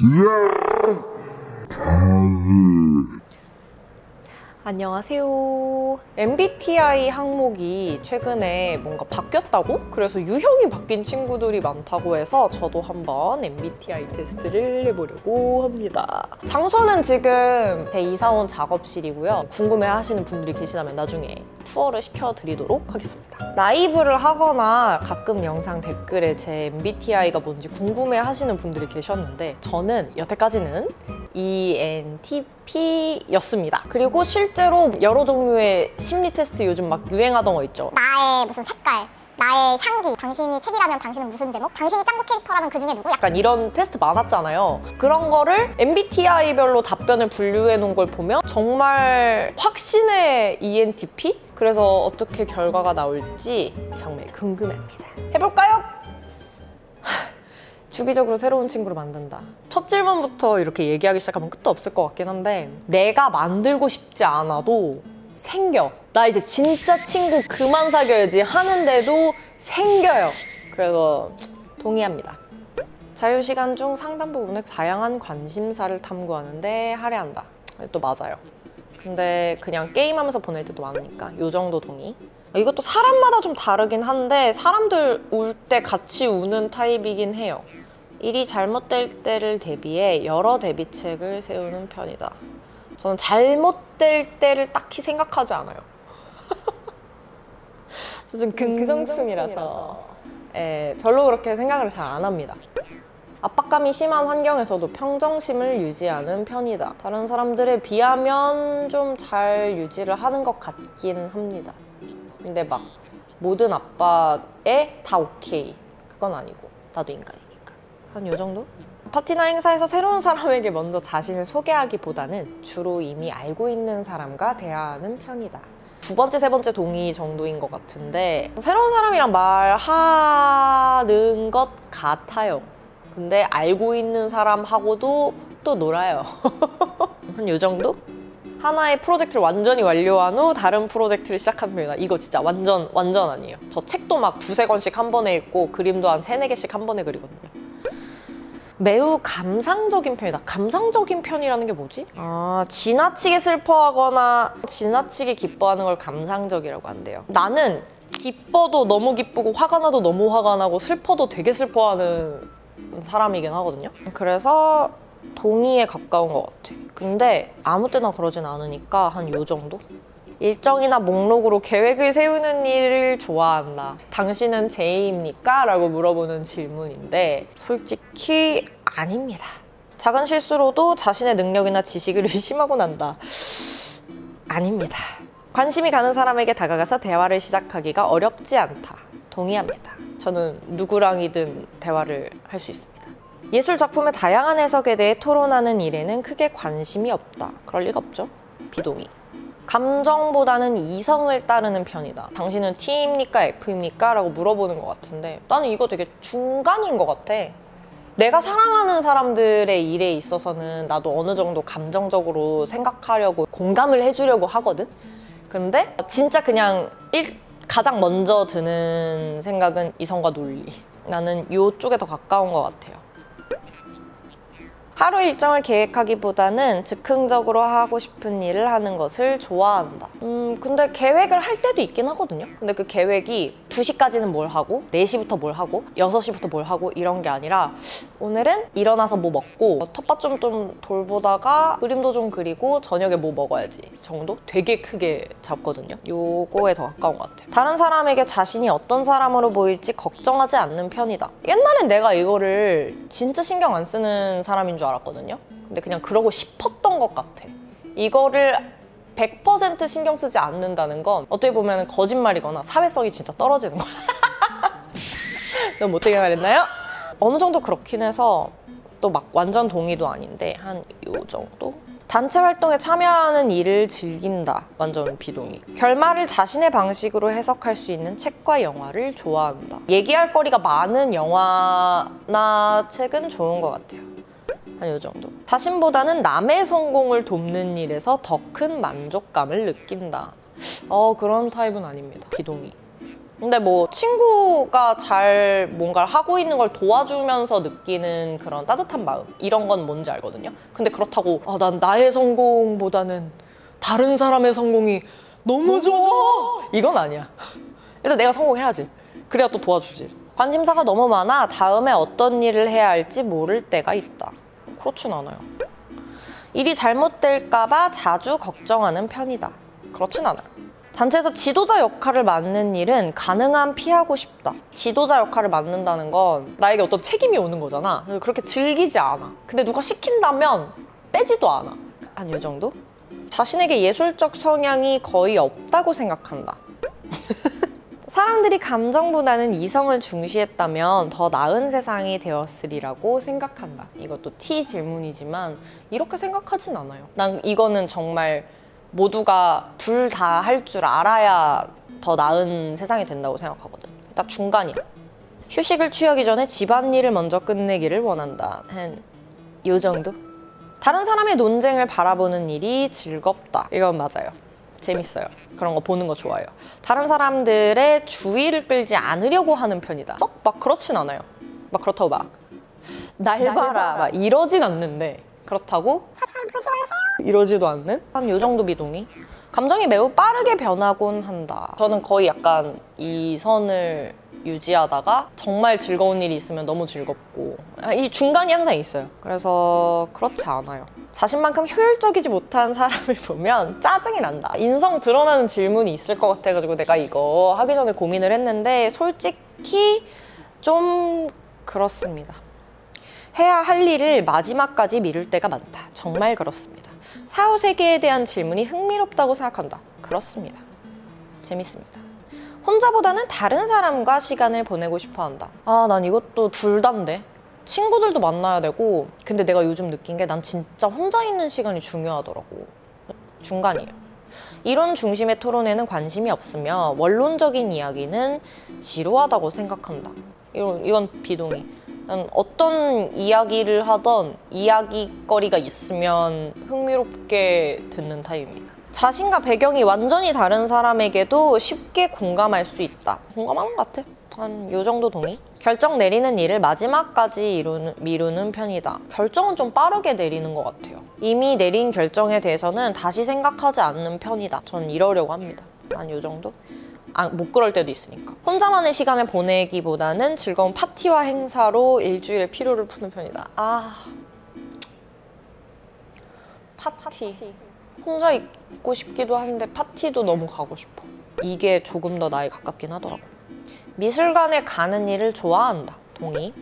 Yeah! Tired. 안녕하세요. MBTI 항목이 최근에 뭔가 바뀌었다고? 그래서 유형이 바뀐 친구들이 많다고 해서 저도 한번 MBTI 테스트를 해보려고 합니다. 장소는 지금 제 이사 온 작업실이고요. 궁금해 하시는 분들이 계시다면 나중에 투어를 시켜드리도록 하겠습니다. 라이브를 하거나 가끔 영상 댓글에 제 MBTI가 뭔지 궁금해 하시는 분들이 계셨는데 저는 여태까지는 ENTP였습니다. 그리고 실제로 여러 종류의 심리 테스트 요즘 막 유행하던 거 있죠. 나의 무슨 색깔, 나의 향기, 당신이 책이라면 당신은 무슨 제목, 당신이 짱구 캐릭터라면 그 중에 누구? 약간 이런 테스트 많았잖아요. 그런 거를 MBTI별로 답변을 분류해 놓은 걸 보면 정말 확신의 ENTP? 그래서 어떻게 결과가 나올지 정말 궁금합니다. 해볼까요? 주기적으로 새로운 친구를 만든다. 첫 질문부터 이렇게 얘기하기 시작하면 끝도 없을 것 같긴 한데 내가 만들고 싶지 않아도 생겨. 나 이제 진짜 친구 그만 사귀어야지 하는데도 생겨요. 그래서 동의합니다. 자유시간 중 상당 부분의 다양한 관심사를 탐구하는데 할애한다. 또 맞아요. 근데 그냥 게임하면서 보낼 때도 많으니까 요 정도 동의. 이것도 사람마다 좀 다르긴 한데 사람들 울 때 같이 우는 타입이긴 해요. 일이 잘못될 때를 대비해 여러 대비책을 세우는 편이다. 저는 잘못될 때를 딱히 생각하지 않아요. 저좀 긍정충이라서 예, 별로 그렇게 생각을 잘 안 합니다. 압박감이 심한 환경에서도 평정심을 유지하는 편이다. 다른 사람들에 비하면 좀 잘 유지를 하는 것 같긴 합니다. 근데 막 모든 아빠에 다 오케이. 그건 아니고 나도 인간이니까. 한 요 정도? 파티나 행사에서 새로운 사람에게 먼저 자신을 소개하기보다는 주로 이미 알고 있는 사람과 대화하는 편이다. 두 번째, 세 번째 동의 정도인 것 같은데 새로운 사람이랑 말하는 것 같아요. 근데 알고 있는 사람하고도 또 놀아요. 한 요 정도? 하나의 프로젝트를 완전히 완료한 후 다른 프로젝트를 시작하는 편이다. 이거 진짜 완전 완전 아니에요. 저 책도 막 두세 권씩 한 번에 읽고 그림도 한 세네 개씩 한 번에 그리거든요. 매우 감상적인 편이다. 감상적인 편이라는 게 뭐지? 아, 지나치게 슬퍼하거나 지나치게 기뻐하는 걸 감상적이라고 한대요. 나는 기뻐도 너무 기쁘고 화가 나도 너무 화가 나고 슬퍼도 되게 슬퍼하는 사람이긴 하거든요. 그래서 동의에 가까운 것 같아. 근데 아무 때나 그러진 않으니까 한 요 정도? 일정이나 목록으로 계획을 세우는 일을 좋아한다. 당신은 제이입니까? 라고 물어보는 질문인데 솔직히 아닙니다. 작은 실수로도 자신의 능력이나 지식을 의심하곤 한다. 아닙니다. 관심이 가는 사람에게 다가가서 대화를 시작하기가 어렵지 않다. 동의합니다. 저는 누구랑이든 대화를 할 수 있습니다. 예술 작품의 다양한 해석에 대해 토론하는 일에는 크게 관심이 없다. 그럴 리가 없죠. 비동의. 감정보다는 이성을 따르는 편이다. 당신은 T입니까? F입니까? 라고 물어보는 것 같은데 나는 이거 되게 중간인 것 같아. 내가 사랑하는 사람들의 일에 있어서는 나도 어느 정도 감정적으로 생각하려고 공감을 해주려고 하거든? 근데 진짜 그냥 일, 가장 먼저 드는 생각은 이성과 논리. 나는 이쪽에 더 가까운 것 같아요. 하루 일정을 계획하기보다는 즉흥적으로 하고 싶은 일을 하는 것을 좋아한다. 음, 근데 계획을 할 때도 있긴 하거든요. 근데 그 계획이 2시까지는 뭘 하고, 4시부터 뭘 하고, 6시부터 뭘 하고 이런 게 아니라 오늘은 일어나서 뭐 먹고, 텃밭 좀, 좀 돌보다가 그림도 좀 그리고 저녁에 뭐 먹어야지 정도? 되게 크게 잡거든요. 요거에 더 가까운 것 같아요. 다른 사람에게 자신이 어떤 사람으로 보일지 걱정하지 않는 편이다. 옛날엔 내가 이거를 진짜 신경 안 쓰는 사람인 줄 알았거든요. 근데 그냥 그러고 싶었던 것 같아. 이거를 100% 신경 쓰지 않는다는 건 어떻게 보면 거짓말이거나 사회성이 진짜 떨어지는 거야. 너무 못되게 말했나요? 어느 정도 그렇긴 해서 또 막 완전 동의도 아닌데 한요 정도? 단체 활동에 참여하는 일을 즐긴다. 완전 비동의. 결말을 자신의 방식으로 해석할 수 있는 책과 영화를 좋아한다. 얘기할 거리가 많은 영화나 책은 좋은 것 같아요. 한 요 정도. 자신보다는 남의 성공을 돕는 일에서 더 큰 만족감을 느낀다. 어, 그런 타입은 아닙니다. 비동의. 근데 뭐 친구가 잘 뭔가를 하고 있는 걸 도와주면서 느끼는 그런 따뜻한 마음 이런 건 뭔지 알거든요. 근데 그렇다고 아, 난 나의 성공보다는 다른 사람의 성공이 너무 좋아 이건 아니야. 일단 내가 성공해야지. 그래야 또 도와주지. 관심사가 너무 많아 다음에 어떤 일을 해야 할지 모를 때가 있다. 그렇진 않아요. 일이 잘못될까봐 자주 걱정하는 편이다. 그렇진 않아요. 단체에서 지도자 역할을 맡는 일은 가능한 피하고 싶다. 지도자 역할을 맡는다는 건 나에게 어떤 책임이 오는 거잖아. 그렇게 즐기지 않아. 근데 누가 시킨다면 빼지도 않아. 한 이 정도? 자신에게 예술적 성향이 거의 없다고 생각한다. 사람들이 감정보다는 이성을 중시했다면 더 나은 세상이 되었으리라고 생각한다. 이것도 T 질문이지만 이렇게 생각하진 않아요. 난 이거는 정말 모두가 둘 다 할 줄 알아야 더 나은 세상이 된다고 생각하거든. 딱 중간이야. 휴식을 취하기 전에 집안일을 먼저 끝내기를 원한다. 한 요 정도? 다른 사람의 논쟁을 바라보는 일이 즐겁다. 이건 맞아요. 재밌어요. 그런 거 보는 거 좋아요. 다른 사람들의 주의를 끌지 않으려고 하는 편이다. 썩 막 그렇진 않아요. 막 그렇다고 막 날 봐라 막 이러진 않는데 그렇다고 이러지도 않는 한 요 정도 비동의. 감정이 매우 빠르게 변하곤 한다. 저는 거의 약간 이 선을 유지하다가 정말 즐거운 일이 있으면 너무 즐겁고 아, 이 중간이 항상 있어요. 그래서 그렇지 않아요. 자신만큼 효율적이지 못한 사람을 보면 짜증이 난다. 인성 드러나는 질문이 있을 것 같아가지고 내가 이거 하기 전에 고민을 했는데 솔직히 좀 그렇습니다. 해야 할 일을 마지막까지 미룰 때가 많다. 정말 그렇습니다. 사후 세계에 대한 질문이 흥미롭다고 생각한다. 그렇습니다. 재밌습니다. 혼자보다는 다른 사람과 시간을 보내고 싶어 한다. 아, 난 이것도 둘 다인데. 친구들도 만나야 되고, 근데 내가 요즘 느낀 게 난 진짜 혼자 있는 시간이 중요하더라고. 중간이에요. 이론 중심의 토론에는 관심이 없으며 원론적인 이야기는 지루하다고 생각한다. 이건 비동의. 난 어떤 이야기를 하던 이야기거리가 있으면 흥미롭게 듣는 타입입니다. 자신과 배경이 완전히 다른 사람에게도 쉽게 공감할 수 있다. 공감하는 것 같아. 한 요 정도 동의? 결정 내리는 일을 마지막까지 이루는, 미루는 편이다. 결정은 좀 빠르게 내리는 것 같아요. 이미 내린 결정에 대해서는 다시 생각하지 않는 편이다. 전 이러려고 합니다. 한 요 정도? 아, 못 그럴 때도 있으니까. 혼자만의 시간을 보내기보다는 즐거운 파티와 행사로 일주일의 피로를 푸는 편이다. 아. 파티. 혼자 있고 싶기도 한데 파티도 너무 가고 싶어. 이게 조금 더 나에 가깝긴 하더라고. 미술관에 가는 일을 좋아한다. 동의.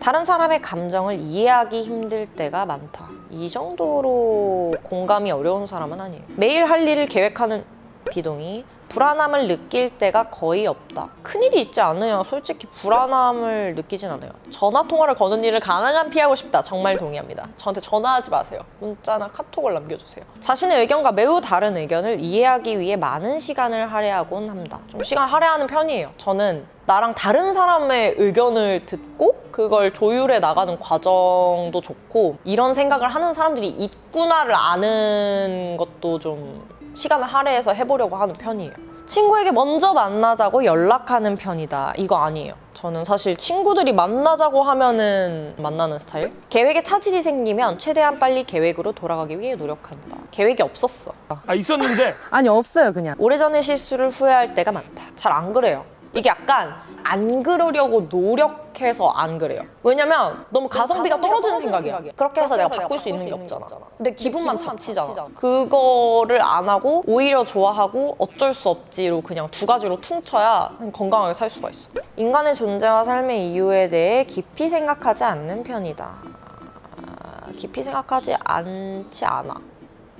다른 사람의 감정을 이해하기 힘들 때가 많다. 이 정도로 공감이 어려운 사람은 아니에요. 매일 할 일을 계획하는 비동의. 불안함을 느낄 때가 거의 없다. 큰일이 있지 않으면 솔직히 불안함을 느끼진 않아요. 전화 통화를 거는 일을 가능한 피하고 싶다. 정말 동의합니다. 저한테 전화하지 마세요. 문자나 카톡을 남겨주세요. 자신의 의견과 매우 다른 의견을 이해하기 위해 많은 시간을 할애하곤 합니다. 좀 시간 할애하는 편이에요. 저는 나랑 다른 사람의 의견을 듣고 그걸 조율해 나가는 과정도 좋고 이런 생각을 하는 사람들이 있구나를 아는 것도 좀 시간을 할애해서 해보려고 하는 편이에요. 친구에게 먼저 만나자고 연락하는 편이다. 이거 아니에요. 저는 사실 친구들이 만나자고 하면은 만나는 스타일? 계획에 차질이 생기면 최대한 빨리 계획으로 돌아가기 위해 노력한다. 계획이 없었어. 아 있었는데 아니 없어요 그냥 오래전의 실수를 후회할 때가 많다 잘 안 그래요 이게 약간 안 그러려고 노력해서 안 그래요. 왜냐면 너무 가성비가 떨어지는 생각이야. 그렇게 해서 내가 바꿀 수 있는 게 없잖아. 근데 기분만 잡치잖아. 그거를 안 하고 오히려 좋아하고 어쩔 수 없지로 그냥 두 가지로 퉁쳐야 건강하게 살 수가 있어. 인간의 존재와 삶의 이유에 대해 깊이 생각하지 않는 편이다. 아, 깊이 생각하지 않지 않아.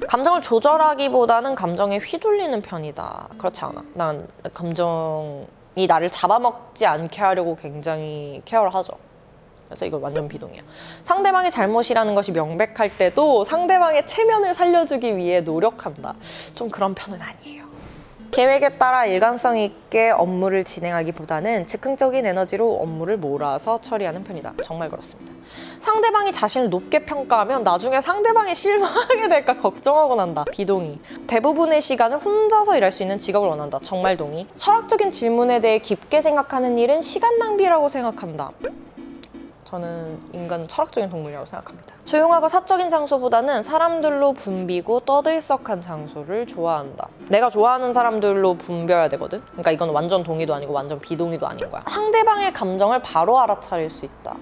감정을 조절하기보다는 감정에 휘둘리는 편이다. 그렇지 않아. 난 감정 이 나를 잡아먹지 않게 하려고 굉장히 케어를 하죠. 그래서 이건 완전 비동이야. 상대방의 잘못이라는 것이 명백할 때도 상대방의 체면을 살려주기 위해 노력한다. 좀 그런 편은 아니에요. 계획에 따라 일관성 있게 업무를 진행하기보다는 즉흥적인 에너지로 업무를 몰아서 처리하는 편이다. 정말 그렇습니다. 상대방이 자신을 높게 평가하면 나중에 상대방이 실망하게 될까 걱정하고 난다. 비동의. 대부분의 시간을 혼자서 일할 수 있는 직업을 원한다. 정말 동의. 철학적인 질문에 대해 깊게 생각하는 일은 시간 낭비라고 생각한다. 저는 인간은 철학적인 동물이라고 생각합니다. 조용하고 사적인 장소보다는 사람들로 붐비고 떠들썩한 장소를 좋아한다. 내가 좋아하는 사람들로 붐벼야 되거든. 그러니까 이건 완전 동의도 아니고 완전 비동의도 아닌 거야. 상대방의 감정을 바로 알아차릴 수 있다.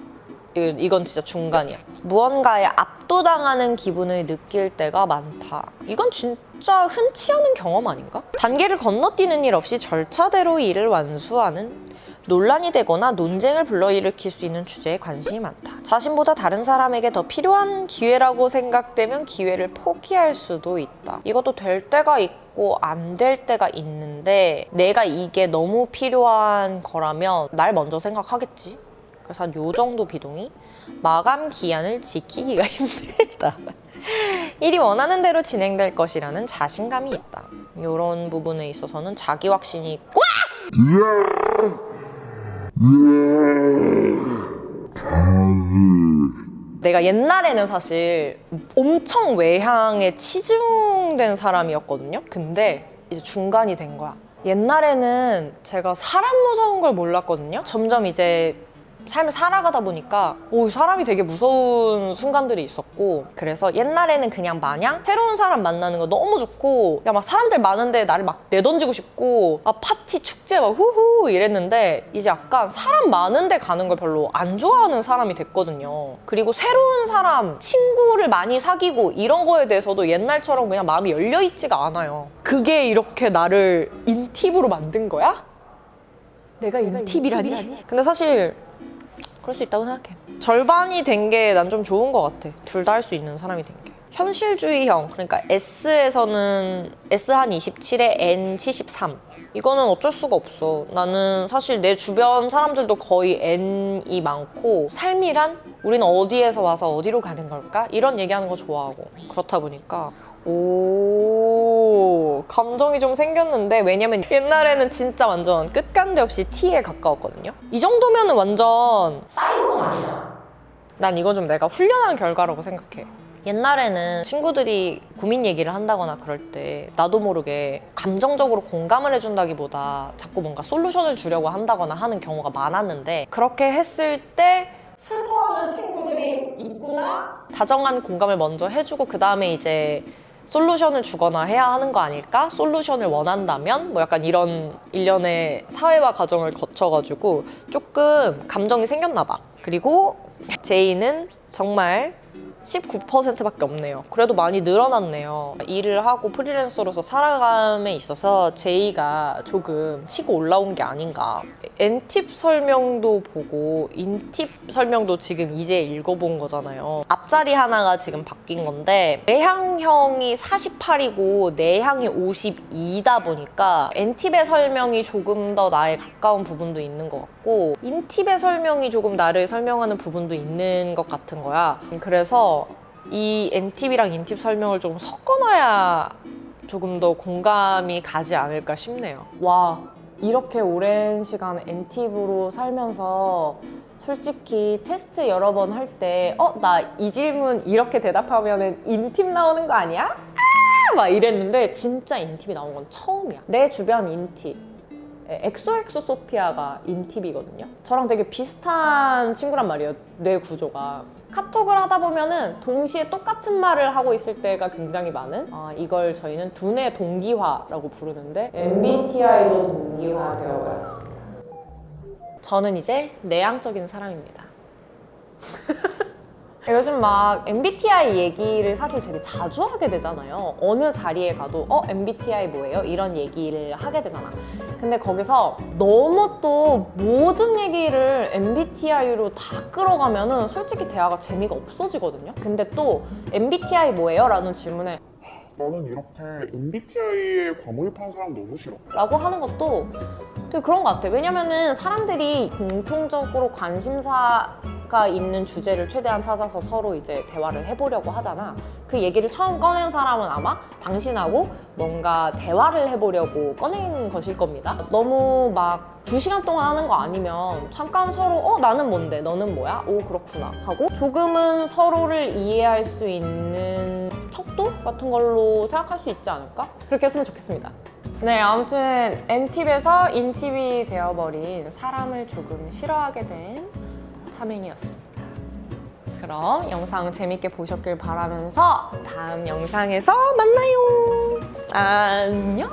이건, 진짜 중간이야. 무언가에 압도당하는 기분을 느낄 때가 많다. 이건 진짜 흔치 않은 경험 아닌가? 단계를 건너뛰는 일 없이 절차대로 일을 완수하는 논란이 되거나 논쟁을 불러일으킬 수 있는 주제에 관심이 많다. 자신보다 다른 사람에게 더 필요한 기회라고 생각되면 기회를 포기할 수도 있다. 이것도 될 때가 있고 안 될 때가 있는데 내가 이게 너무 필요한 거라면 날 먼저 생각하겠지. 그래서 한 요 정도 비동의. 마감 기한을 지키기가 힘들다. 일이 원하는 대로 진행될 것이라는 자신감이 있다. 이런 부분에 있어서는 자기 확신이 꽉 내가 옛날에는 사실 엄청 외향에 치중된 사람이었거든요. 근데 이제 중간이 된 거야. 옛날에는 제가 사람 무서운 걸 몰랐거든요. 점점 이제 삶을 살아가다 보니까 오 사람이 되게 무서운 순간들이 있었고 그래서 옛날에는 그냥 마냥 새로운 사람 만나는 거 너무 좋고 야 막 사람들 많은데 나를 막 내던지고 싶고 아 파티 축제 막 후후 이랬는데 이제 약간 사람 많은데 가는 걸 별로 안 좋아하는 사람이 됐거든요 그리고 새로운 사람 친구를 많이 사귀고 이런 거에 대해서도 옛날처럼 그냥 마음이 열려 있지가 않아요 그게 이렇게 나를 인팁으로 만든 거야? 내가 인팁이라니? 근데 사실 그럴 수 있다고 생각해. 절반이 된 게 난 좀 좋은 것 같아. 둘 다 할 수 있는 사람이 된 게. 현실주의형, 그러니까 S에서는 S 한 27에 N 73. 이거는 어쩔 수가 없어. 나는 사실 내 주변 사람들도 거의 N이 많고, 삶이란 우리는 어디에서 와서 어디로 가는 걸까? 이런 얘기하는 거 좋아하고. 그렇다 보니까. 오, 감정이 좀 생겼는데, 왜냐면 옛날에는 진짜 완전 끝간데 없이 T에 가까웠거든요? 이 정도면 완전 사이버는 아니잖아. 난 이건 좀 내가 훈련한 결과라고 생각해. 옛날에는 친구들이 고민 얘기를 한다거나 그럴 때 나도 모르게 감정적으로 공감을 해준다기보다 자꾸 뭔가 솔루션을 주려고 한다거나 하는 경우가 많았는데 그렇게 했을 때 슬퍼하는 친구들이 있구나 다정한 공감을 먼저 해주고 그 다음에 이제 솔루션을 주거나 해야 하는 거 아닐까? 솔루션을 원한다면 뭐 약간 이런 일련의 사회화 과정을 거쳐가지고 조금 감정이 생겼나 봐. 그리고 제이는 정말 19%밖에 없네요. 그래도 많이 늘어났네요. 일을 하고 프리랜서로서 살아감에 있어서 제이가 조금 치고 올라온 게 아닌가. N팁 설명도 보고 인팁 설명도 지금 이제 읽어본 거잖아요. 앞자리 하나가 지금 바뀐 건데 내향형이 48이고 내향이 52다 보니까 N팁의 설명이 조금 더 나에 가까운 부분도 있는 것 같고 인팁의 설명이 조금 나를 설명하는 부분도 있는 것 같은 거야. 그래서 이 N팁이랑 인팁 설명을 조금 섞어놔야 조금 더 공감이 가지 않을까 싶네요. 와, 이렇게 오랜 시간 N팁으로 살면서 솔직히 테스트 여러 번 할 때, 어, 나 이 질문 이렇게 대답하면은 인팁 나오는 거 아니야? 아! 막 이랬는데 진짜 인팁이 나온 건 처음이야. 내 주변 인팁. 엑소엑소 소피아가 인팁이거든요. 저랑 되게 비슷한 친구란 말이에요. 뇌 구조가. 카톡을 하다 보면은 동시에 똑같은 말을 하고 있을 때가 굉장히 많은 아, 이걸 저희는 두뇌 동기화라고 부르는데 MBTI도 동기화 되어 버렸습니다. 저는 이제 내향적인 사람입니다. 요즘 막 MBTI 얘기를 사실 되게 자주 하게 되잖아요. 어느 자리에 가도 어 MBTI 뭐예요? 이런 얘기를 하게 되잖아. 근데 거기서 너무 또 모든 얘기를 MBTI로 다 끌어가면은 솔직히 대화가 재미가 없어지거든요. 근데 또 MBTI 뭐예요? 라는 질문에 나는 이렇게 MBTI에 과몰입하는 사람 너무 싫어. 라고 하는 것도 되게 그런 것 같아. 왜냐면은 사람들이 공통적으로 관심사 가 아까 있는 주제를 최대한 찾아서 서로 이제 대화를 해보려고 하잖아. 그 얘기를 처음 꺼낸 사람은 아마 당신하고 뭔가 대화를 해보려고 꺼낸 것일 겁니다. 너무 막 두 시간 동안 하는 거 아니면 잠깐 서로 어 나는 뭔데 너는 뭐야 오 그렇구나 하고 조금은 서로를 이해할 수 있는 척도 같은 걸로 생각할 수 있지 않을까 그렇게 했으면 좋겠습니다. 네 아무튼 N팁에서 인팁이 되어버린 사람을 조금 싫어하게 된 차맹이었습니다. 그럼 영상 재밌게 보셨길 바라면서 다음 영상에서 만나요. 안녕.